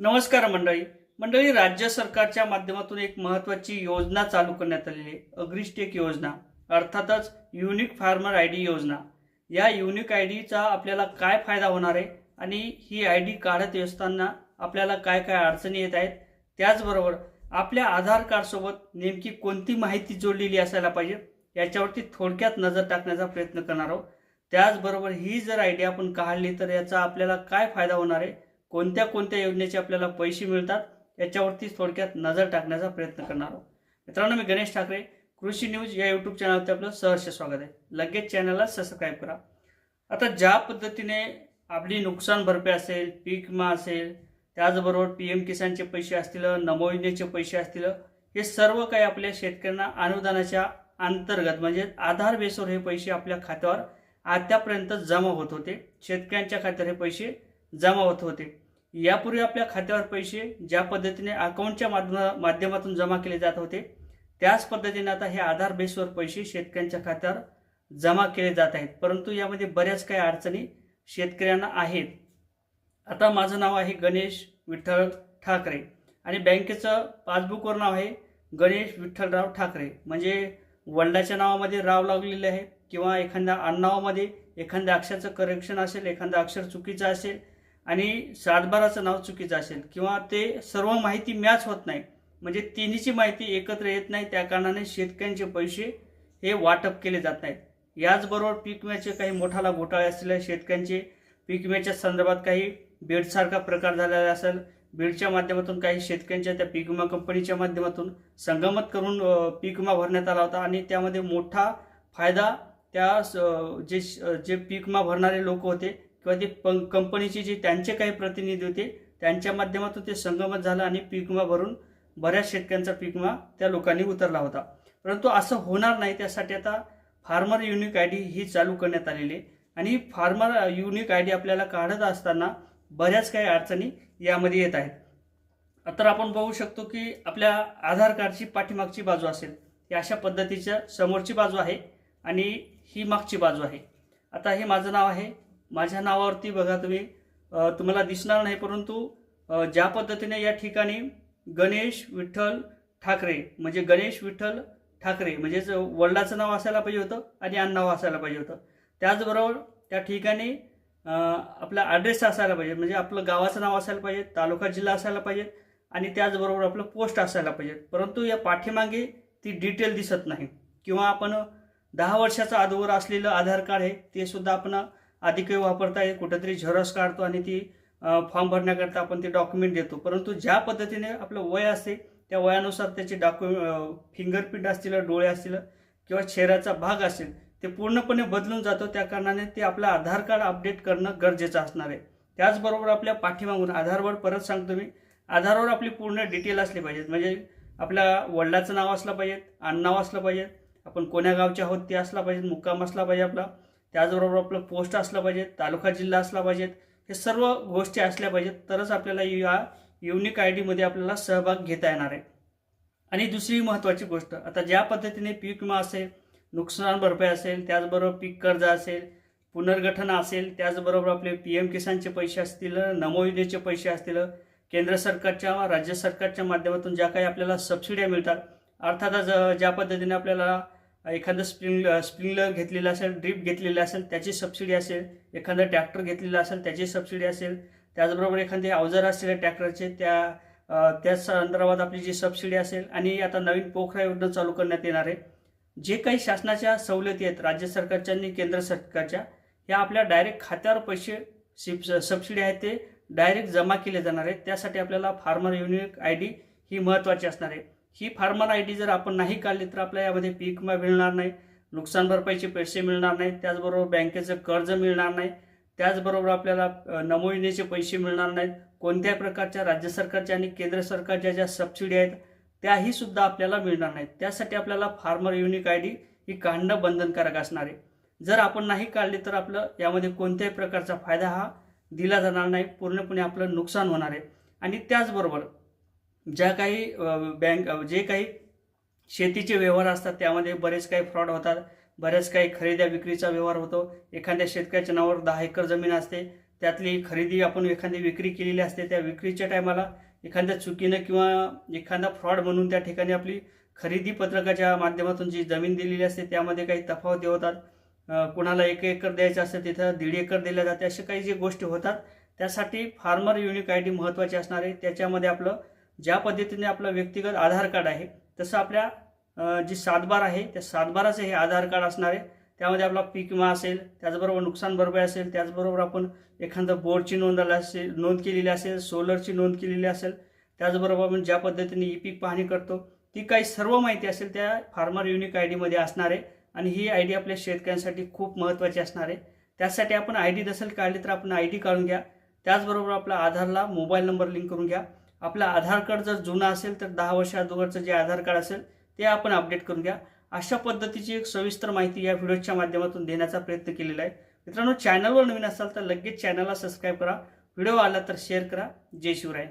नमस्कार मंडळी. मंडळी राज्य सरकारच्या माध्यमातून एक महत्वाची योजना चालू करण्यात आलेली आहे. अग्रिस्टेक योजना अर्थातच युनिक फार्मर आय डी योजना. या युनिक आय डीचा आपल्याला काय फायदा होणार आहे आणि ही आय डी काढत असताना आपल्याला काय काय अडचणी येत आहेत त्याचबरोबर आपल्या आधार कार्डसोबत नेमकी कोणती माहिती जोडलेली असायला पाहिजे याच्यावरती थोडक्यात नजर टाकण्याचा प्रयत्न करणार आहोत. त्याचबरोबर ही जर आय डी आपण काढली तर याचा आपल्याला काय फायदा होणार आहे कोणत्या कोणत्या योजनेचे आपल्याला पैसे मिळतात याच्यावरती थोडक्यात नजर टाकण्याचा प्रयत्न करणार आहोत. मित्रांनो मी गणेश ठाकरे कृषी न्यूज या यूट्यूब चॅनलवरती आपलं सहर्ष स्वागत आहे. लगेच चॅनलला सबस्क्राईब करा. आता ज्या पद्धतीने आपली नुकसान भरपाई असेल पीक विमा असेल त्याचबरोबर पी एम किसानचे पैसे असतील नमो योजनेचे पैसे असतील हे सर्व काही आपल्या शेतकऱ्यांना अनुदानाच्या अंतर्गत म्हणजे आधार बेसवर हे पैसे आपल्या खात्यावर आतापर्यंत जमा होत होते. शेतकऱ्यांच्या खात्यावर हे पैसे जमा होत होते. यापूर्वी आपल्या खात्यावर पैसे ज्या पद्धतीने अकाउंटच्या माध्यम माध्यमातून जमा केले जात होते त्याच पद्धतीने आता हे आधार बेसवर पैसे शेतकऱ्यांच्या खात्यावर जमा केले जात आहेत. परंतु यामध्ये बऱ्याच काही अडचणी शेतकऱ्यांना आहेत. आता माझं नाव आहे गणेश विठ्ठल ठाकरे आणि बँकेचं पासबुकवर नाव आहे गणेश विठ्ठलराव ठाकरे. म्हणजे वडिलाच्या नावामध्ये राव लागलेले आहे किंवा एखाद्या आडनावामध्ये एखाद्या अक्षराचं करेक्शन असेल एखादं अक्षर चुकीचं असेल आणि सातबाराचं नाव चुकीचं असेल किंवा ते सर्व माहिती मॅच होत नाही म्हणजे तिन्हीची माहिती एकत्र येत नाही त्या कारणाने शेतकऱ्यांचे पैसे हे वाटप केले जात नाहीत. याचबरोबर पीक विम्याचे काही मोठाला घोटाळे असलेल्या शेतकऱ्यांचे पीक विम्याच्या संदर्भात काही बेडसारखा प्रकार झालेला असेल बीडच्या माध्यमातून काही शेतकऱ्यांच्या त्या पीक विमा कंपनीच्या माध्यमातून संगमत करून पीक विमा भरण्यात आला होता आणि त्यामध्ये मोठा फायदा त्या स- जे जे पीक विमा भरणारे लोक होते किंवा ते पं- कंपनीचे जे त्यांचे काही प्रतिनिधी होते त्यांच्या माध्यमातून ते संगमत झालं आणि पीक विमा भरून बऱ्याच शेतकऱ्यांचा पीक विमा त्या लोकांनी उतरला होता. परंतु असं होणार नाही त्यासाठी आता फार्मर युनिक आय डी ही चालू करण्यात आलेली आहे. आणि फार्मर युनिक आय डी आपल्याला काढत असताना बऱ्याच काही अडचणी यामध्ये येत आहेत. तर आपण बघू शकतो की आपल्या आधार कार्डची पाठीमागची बाजू असेल ही अशा पद्धतीच्या समोरची बाजू आहे आणि ही मागची बाजू आहे. आता हे माझं नाव आहे माझ्या नावावरती बघा तुम्ही. तुम्हाला दिसणार नाही परंतु ज्या पद्धतीने या ठिकाणी गणेश विठ्ठल ठाकरे म्हणजे गणेश विठ्ठल ठाकरे म्हणजेच वडिलाचं नाव असायला पाहिजे होतं आणि नाव असायला पाहिजे होतं. त्याचबरोबर त्या ठिकाणी आपला ॲड्रेस असायला पाहिजे म्हणजे आपलं गावाचं नाव असायला पाहिजे तालुका जिल्हा असायला पाहिजे आणि त्याचबरोबर आपलं पोस्ट असायला पाहिजे. परंतु या पाठीमागे ती डिटेल दिसत नाही. किंवा आपण दहा वर्षाचा अगोदर असलेलं आधार कार्ड आहे ते सुद्धा आपण अधिकही वापरता येईल कुठेतरी झेरॉक्स काढतो आणि ती फॉर्म भरण्याकरता आपण ते डॉक्युमेंट देतो. परंतु ज्या पद्धतीने आपलं वय असते त्या वयानुसार त्याचे डॉक्युमेंट फिंगरप्रिंट असतील डोळे असतील किंवा चेहऱ्याचा भाग असेल ते पूर्णपणे बदलून जातो. त्या कारणाने ते आपलं आधार कार्ड अपडेट करणं गरजेचं असणार आहे. त्याचबरोबर आपल्या पाठीमागून आधारवर परत सांगतो मी. आधारवर आपली पूर्ण डिटेल असली पाहिजेत. म्हणजे आपल्या वडिलाचं नाव असलं पाहिजे आडनाव असलं पाहिजे आपण कोण्या गावचे आहोत ते असला पाहिजे मुक्काम असला पाहिजे आपला. त्याचबरोबर आपलं पोस्ट असलं पाहिजे तालुका जिल्हा असला पाहिजेत हे सर्व गोष्टी असल्या पाहिजेत. तरच आपल्याला या युनिक आय डीमध्ये आपल्याला सहभाग घेता येणार आहे. आणि दुसरी महत्त्वाची गोष्ट आता ज्या पद्धतीने पीक विमा असेल नुकसान भरपाई असेल त्याचबरोबर पीक कर्ज असेल पुनर्गठन असेल त्याचबरोबर आपले पी एम किसानचे पैसे असतील नमो योजनेचे पैसे असतील केंद्र सरकारच्या राज्य सरकारच्या माध्यमातून ज्या काही आपल्याला सबसिड्या मिळतात अर्थातच ज ज्या पद्धतीने आपल्याला एखादं स्प्रिंग स्प्रिंगलर घेतलेलं असेल ड्रीप घेतलेलं असेल त्याची सबसिडी असेल एखादं ट्रॅक्टर घेतलेलं असेल त्याची सबसिडी असेल त्याचबरोबर एखादे अवजार असलेल्या ट्रॅक्टरचे त्या त्या संदर्भात आपली जी सबसिडी असेल आणि आता नवीन पोखरा योजना चालू करण्यात येणार आहे. जे काही शासनाच्या सवलती आहेत राज्य सरकारच्या आणि केंद्र सरकारच्या ह्या आपल्या डायरेक्ट खात्यावर पैसे सिप सबसिडी आहेत ते डायरेक्ट जमा केले जाणार आहेत. त्यासाठी आपल्याला फार्मर युनिक आय डी ही महत्त्वाची असणार आहे. ही फार्मर आय डी जर आपण नाही काढली तर आपल्या यामध्ये पीक विमा मिळणार नाही नुकसान भरपाईचे पैसे मिळणार नाही त्याचबरोबर बँकेचं कर्ज मिळणार नाही त्याचबरोबर आपल्याला नमो योजनेचे पैसे मिळणार नाहीत. कोणत्याही प्रकारच्या राज्य सरकारच्या आणि केंद्र सरकारच्या ज्या सबसिडी आहेत त्याही सुद्धा आपल्याला मिळणार नाहीत. त्यासाठी आपल्याला फार्मर युनिक आय डी ही काढणं बंधनकारक असणार आहे. जर आपण नाही काढली तर आपलं यामध्ये कोणत्याही प्रकारचा फायदा हा दिला जाणार नाही. पूर्णपणे आपलं नुकसान होणार आहे. आणि त्याचबरोबर ज्या काही बँक जे काही शेतीचे व्यवहार असतात त्यामध्ये बरेच काही फ्रॉड होतात. बऱ्याच काही खरेद्या विक्रीचा व्यवहार होतो. एखाद्या शेतकऱ्याच्या नावावर दहा एकर जमीन असते. त्यातली खरेदी आपण एखादी विक्री केलेली असते. त्या विक्रीच्या टायमाला एखाद्या चुकीनं किंवा एखादा फ्रॉड म्हणून त्या ठिकाणी आपली खरेदी पत्रकाच्या माध्यमातून जी जमीन दिलेली असते त्यामध्ये काही तफावती होतात. कुणाला एक एकर द्यायचं असतं तिथं दीड एकर दिल्या जाते. अशा काही जे गोष्टी होतात त्यासाठी फार्मर युनिक आय डी महत्त्वाची असणार आहे. त्याच्यामध्ये आपलं ज्या पद्धतीने आपलं व्यक्तिगत आधार कार्ड आहे तसं आपल्या जी सातबार आहे त्या सातबाराचं हे आधार कार्ड असणार आहे. त्यामध्ये आपला पीक विमा असेल त्याचबरोबर नुकसान भरपाई असेल त्याचबरोबर आपण एखादं बोर्डची नोंद आली असेल नोंद केलेली असेल सोलरची नोंद केलेली असेल त्याचबरोबर आपण ज्या पद्धतीने ई पीक पाहणी करतो ती काही सर्व माहिती असेल त्या फार्मर युनिक आय डीमध्ये असणार आहे. आणि ही आय डी आपल्या शेतकऱ्यांसाठी खूप महत्त्वाची असणार आहे. त्यासाठी आपण आय डी नसेल काढली तर आपण आय डी काढून घ्या. त्याचबरोबर आपल्या आधारला मोबाईल नंबर लिंक करून घ्या. आपलं आधार कार्ड जर जुनं असेल तर दहा वर्ष अगोदरचं जे आधार कार्ड असेल ते आपण अपडेट करून घ्या. अशा पद्धतीची एक सविस्तर माहिती या व्हिडिओच्या माध्यमातून देण्याचा प्रयत्न केलेला आहे. मित्रांनो चॅनलवर नवीन असाल तर लगेच चॅनलला सबस्क्राईब करा. व्हिडिओ आला तर शेअर करा. जय शिवराय.